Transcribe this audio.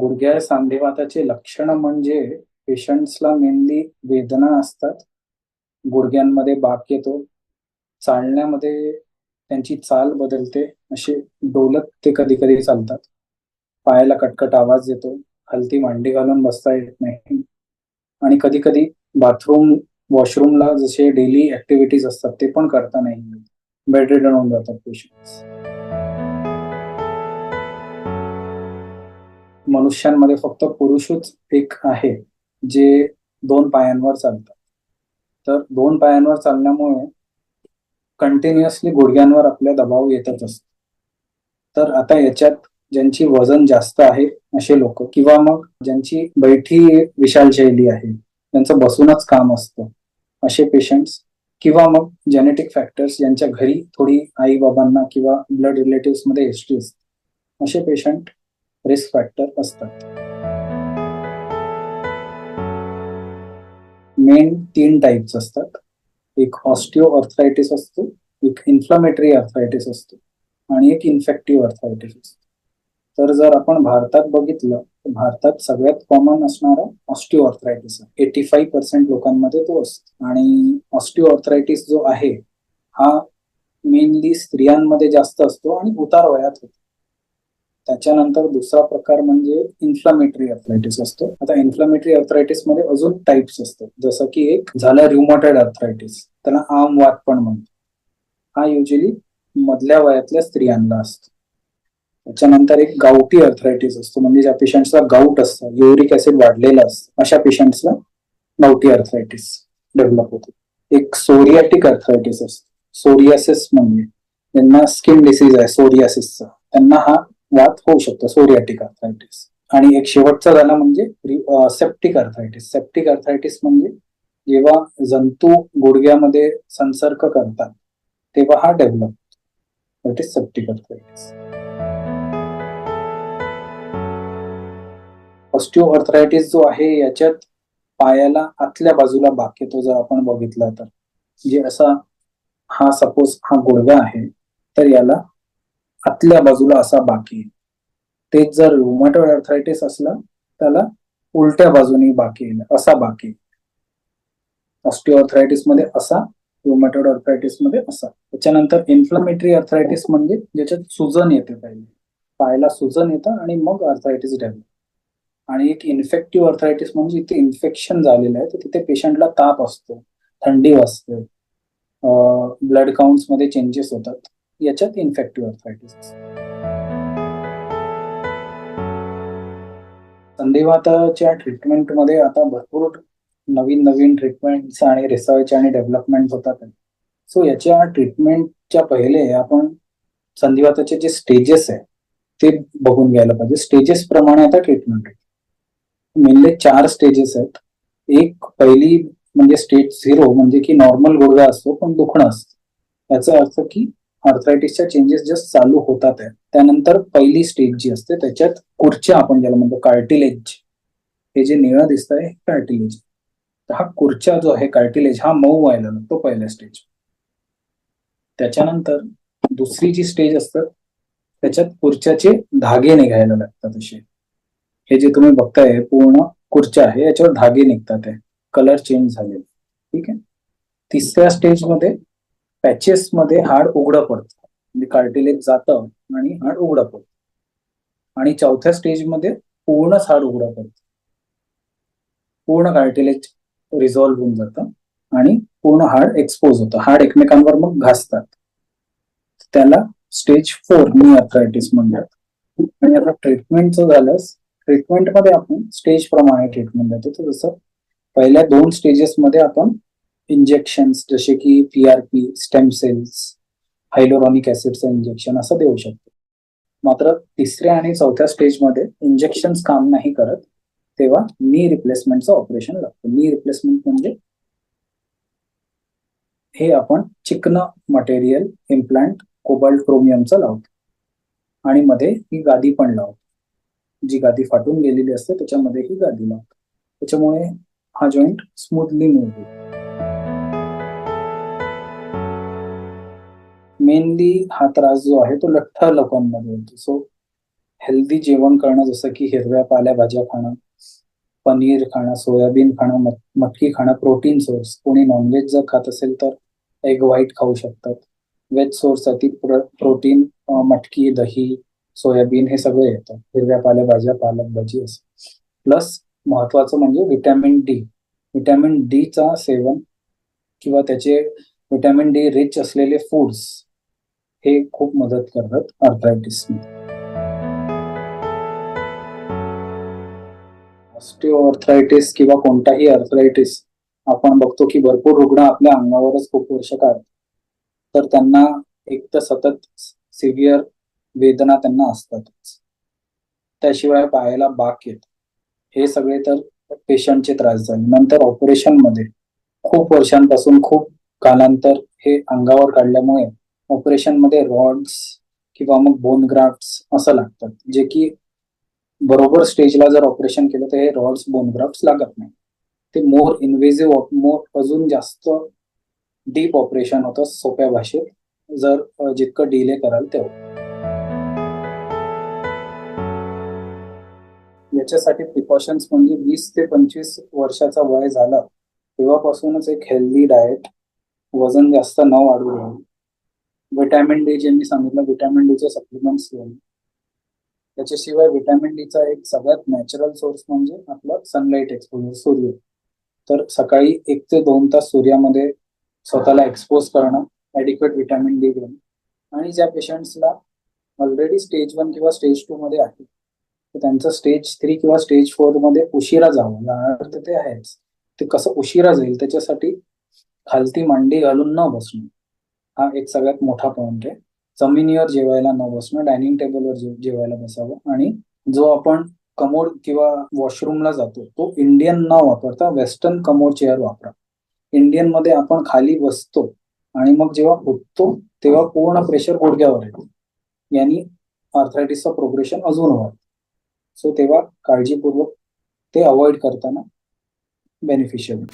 गुडघ्या सांधिवाताचे लक्षण म्हणजे पेशंट्सला मेनली वेदना असतात. गुडघ्यांमध्ये बाक येतो. चालण्यामध्ये त्यांची चाल बदलते. असे डोलत ते कधी कधी चालतात. पायाला कटकट आवाज येतो. हलती मांडी घालून बसता येत नाही. आणि कधी कधी बाथरूम वॉशरूमला जसे डेली ऍक्टिव्हिटीज असतात ते पण करता नाही. बेड रिटर्न होऊन जातात पेशंट्स. मनुष्यांमध्ये फक्त पुरुषच एक आहे जे दोन पायांवर चालतात. तर दोन पायांवर चालण्यामुळे कंटिन्युअसली गुडघ्यांवर आपल्या दबाव येतच असतो. तर आता याच्यात ज्यांची वजन जास्त आहे असे लोक किंवा मग ज्यांची बैठी विशाल शैली आहे त्यांचं बसूनच काम असतं असे पेशंट्स किंवा मग जेनेटिक फॅक्टर्स यांच्या घरी थोडी आई बाबांना किंवा ब्लड रिलेटिव्हमध्ये हिस्ट्री असते असे पेशंट रिस्क फॅक्टर असतात. मेन तीन टाईप्स असतात. एक ऑस्टिओ अर्थरायटिस असतो एक इन्फ्लामेटरी अर्थरायटिस असतो आणि एक इन्फेक्टिव्ह अर्थरायटिस असतो. तर जर आपण भारतात बघितलं तर भारतात सगळ्यात कॉमन असणारा ऑस्टिओ अर्थरायटिस आहे. एटी फाईव्ह पर्सेंट लोकांमध्ये तो असतो. आणि ऑस्टिओ अर्थरायटिस जो आहे हा मेनली स्त्रियांमध्ये जास्त असतो आणि उतार वयात होतो. त्याच्यानंतर दुसरा प्रकार म्हणजे इन्फ्लामेटरी अर्थरायटिस असतो. आता इन्फ्लामेटरी अर्थरायटिसमध्ये अजून टाइप्स असतात. जसं की एक झालं रिमोटेड अर्थरायटिस त्याला आम वात पण म्हणतो हा युजली मधल्या वयातल्या स्त्रियांना असतो. त्याच्यानंतर एक गाउटी अर्थरायटिस असतो. म्हणजे ज्या पेशंट्सला गाऊट असतं युरिक ऍसिड वाढलेलं असतं अशा पेशंट्सला गाउटी अर्थरायटिस डेव्हलप होतो. एक सोरियाटिक अर्थरायटिस असतो. सोरियासिस म्हणजे ज्यांना स्किन डिसीज आहे सोरियासिसचा त्यांना हा यात होऊ शकतो सोरियाटिक अर्थरायटिस आणि एक शेवटचा झाला म्हणजे सेप्टिक अर्थायटिस सेप्टिक अर्थरायटिस म्हणजे जेव्हा जंतू गुडघ्यामध्ये संसर्ग करतात तेव्हा हा develop that is septic arthritis osteo arthritis जो आहे याच्यात पायाला आतल्या बाजूला बाक येतो जर आपण बघितलं तर म्हणजे असा हा सपोज हा गुडघा आहे तर याला आतल्या बाजूला असा बाकी तेच जर रुमॅटॉइड अर्थरायटिस असला त्याला उलट्या बाजूनी बाकी येईल असा बाकी ऑस्टिओअर्थरायटिसमध्ये असा रुमॅटॉइड अर्थरायटिसमध्ये असा. त्याच्यानंतर इन्फ्लमेटरी अर्थरायटिस म्हणजे ज्याच्यात सुजन येते पहिले. पायाला सुजन येतं आणि मग अर्थरायटिस डेव्हलप आणि एक इन्फेक्टिव्ह अर्थरायटिस म्हणजे इथे इन्फेक्शन झालेलं आहे तर तिथे पेशंटला ताप असतो थंडी वाजते. ब्लड काउंट्समध्ये चेंजेस होतात. याच्यात इन्फेक्टिव्ह अर्थरायटिस संधिवाताच्या ट्रीटमेंटमध्ये आता भरपूर नवीन नवीन ट्रीटमेंट्स आणि रिसर्च आणि डेव्हलपमेंट होतात. सो याच्या ट्रीटमेंटच्या पहिले आपण संधिवाताचे जे स्टेजेस आहे ते बघून घ्यायला पाहिजे. स्टेजेस प्रमाणे आता ट्रीटमेंट आहे. मेनली चार स्टेजेस आहेत. एक पहिली म्हणजे स्टेज झिरो म्हणजे की नॉर्मल गुडघा असतो पण दुखणं असतं. याचा अर्थ की अर्थरायटिसच्या चेंजेस जस्ट चालू होतात आहे. त्यानंतर पहिली स्टेज जी असते त्याच्यात कुर्च्या आपण ज्याला म्हणतो कार्टिलेज हे जे निळं दिसत आहे कार्टिलेज तर हा कुर्च्या जो आहे कार्टिलेज हा मऊ व्हायला लागतो पहिल्या स्टेज त्याच्यानंतर दुसरी जी स्टेज असतं त्याच्यात कुर्च्याचे धागे निघायला लागतात असे. हे जे तुम्ही बघताय पूर्ण कुर्च्या आहे याच्यावर धागे निघतात आहे. कलर चेंज झालेले. ठीक आहे? तिसऱ्या स्टेजमध्ये पॅचेस मध्ये हाड उघडं पडतं. म्हणजे कार्टिलेज जातं आणि हाड उघडं पडतं. आणि चौथ्या स्टेजमध्ये पूर्णच हाड उघडं पडतं. पूर्ण कार्टिलेज रिझॉल्व्ह होऊन जातं आणि पूर्ण हाड एक्सपोज होतं. हाड एकमेकांवर मग घासतात. त्याला स्टेज फोर नी अर्थरायटिस म्हणतात. आणि आता ट्रीटमेंटचं झालंच ट्रीटमेंटमध्ये आपण स्टेज प्रमाणे ट्रीटमेंट देतो. तर जसं पहिल्या दोन स्टेजेस मध्ये आपण इंजेक्शन्स जसे की पीआरपी स्टेम सेल्स हायलोरॉनिक ऍसिडचं इंजेक्शन असं देऊ शकतो. मात्र तिसऱ्या आणि चौथ्या स्टेजमध्ये इंजेक्शन्स काम नाही करत तेव्हा नी रिप्लेसमेंटचं ऑपरेशन लागतं. नी रिप्लेसमेंट म्हणजे हे आपण चिकन मटेरियल इम्प्लांट कोबाल्ट क्रोमियमचं लावतो. आणि मध्ये ही गादी पण लावतो. जी गादी फाटून गेलेली असते त्याच्यामध्ये ही गादी लावतो. त्याच्यामुळे हा जॉईंट स्मूथली मूव्ह होईल मेनली हा त्रास जो आहे तो लठ्ठ लोकांमध्ये होतो. सो हेल्दी जेवण करणं जसं की हिरव्या पाल्याभाज्या खाणं पनीर खाणं सोयाबीन खाणं मटकी खाणं प्रोटीन सोर्स कोणी नॉनव्हेज जर खात असेल तर एग व्हाईट खाऊ शकतात. व्हेज सोर्ससाठी प्र प्रोटीन मटकी दही सोयाबीन हे सगळं येतं. हिरव्या पालेभाज्या पालक भाजी असं. प्लस महत्वाचं म्हणजे व्हिटॅमिन डी व्हिटॅमिन डीचा सेवन किंवा त्याचे व्हिटॅमिन डी रिच असलेले फूड्स हे खूप मदत करतात आर्थरायटिस ऑस्टिओआर्थरायटिस किंवा कोणताही अर्थरायटिस आपण बघतो की भरपूर रुग्ण आपल्या अंगावरच खूप वर्ष काढतात. तर त्यांना एक तर सतत सिव्हिअर वेदना त्यांना असतातच. त्याशिवाय पायाला बाक येत. हे सगळे तर पेशंटचे त्रास झाले. नंतर ऑपरेशनमध्ये खूप वर्षांपासून खूप कालांतर हे अंगावर काढल्यामुळे ऑपरेशनमध्ये रॉड्स किंवा मग बोन ग्राफ्ट्स असं लागतात. जे की बरोबर स्टेजला जर ऑपरेशन केलं तर हे रॉड्स बोन ग्राफ्ट लागत नाही. ते मोर इन्व्हेजिव्ह मोर अजून जास्त डीप ऑपरेशन होतं सोप्या भाषेत. जर जितकं डिले कराल तेव्हा याच्यासाठी प्रिकॉशन्स म्हणजे वीस ते पंचवीस वर्षाचा वय झाला तेव्हापासूनच एक हेल्दी डाएट वजन जास्त न वाढू व्हिटॅमिन डी जे मी सांगितलं व्हिटॅमिन डीचे सप्लिमेंट्स घेऊन. त्याच्याशिवाय व्हिटॅमिन डीचा एक सगळ्यात नॅचरल सोर्स म्हणजे आपलं सनलाईट एक्सपोजर सूर्य. तर सकाळी एक ते दोन तास सूर्यामध्ये स्वतःला एक्सपोज करणं ॲडिक्वेट व्हिटॅमिन डी घेणं आणि ज्या पेशंट्सला ऑलरेडी स्टेज वन किंवा स्टेज टू मध्ये आहे तर त्यांचं स्टेज थ्री किंवा स्टेज फोरमध्ये उशिरा जावं. जाणार तर ते आहेच. ते कसं उशिरा जाईल त्याच्यासाठी खालती मांडी घालून न बसणं. हा एक सगळ्यात मोठा पॉइंट आहे. जमिनीवर जेवायला न बसणं डायनिंग टेबलवर जेवायला बसावं आणि जो आपण कमोड किंवा वॉशरूमला जातो तो इंडियन न वापरता वेस्टर्न कमोड चेअर वापरा. इंडियनमध्ये आपण खाली बसतो आणि मग जेव्हा उठतो तेव्हा पूर्ण प्रेशर गुडघ्यावर येतो. यांनी आर्थरायटिसचं प्रोग्रेशन अजून वाढतं. सो तेव्हा काळजीपूर्वक ते अवॉइड करताना बेनिफिशियल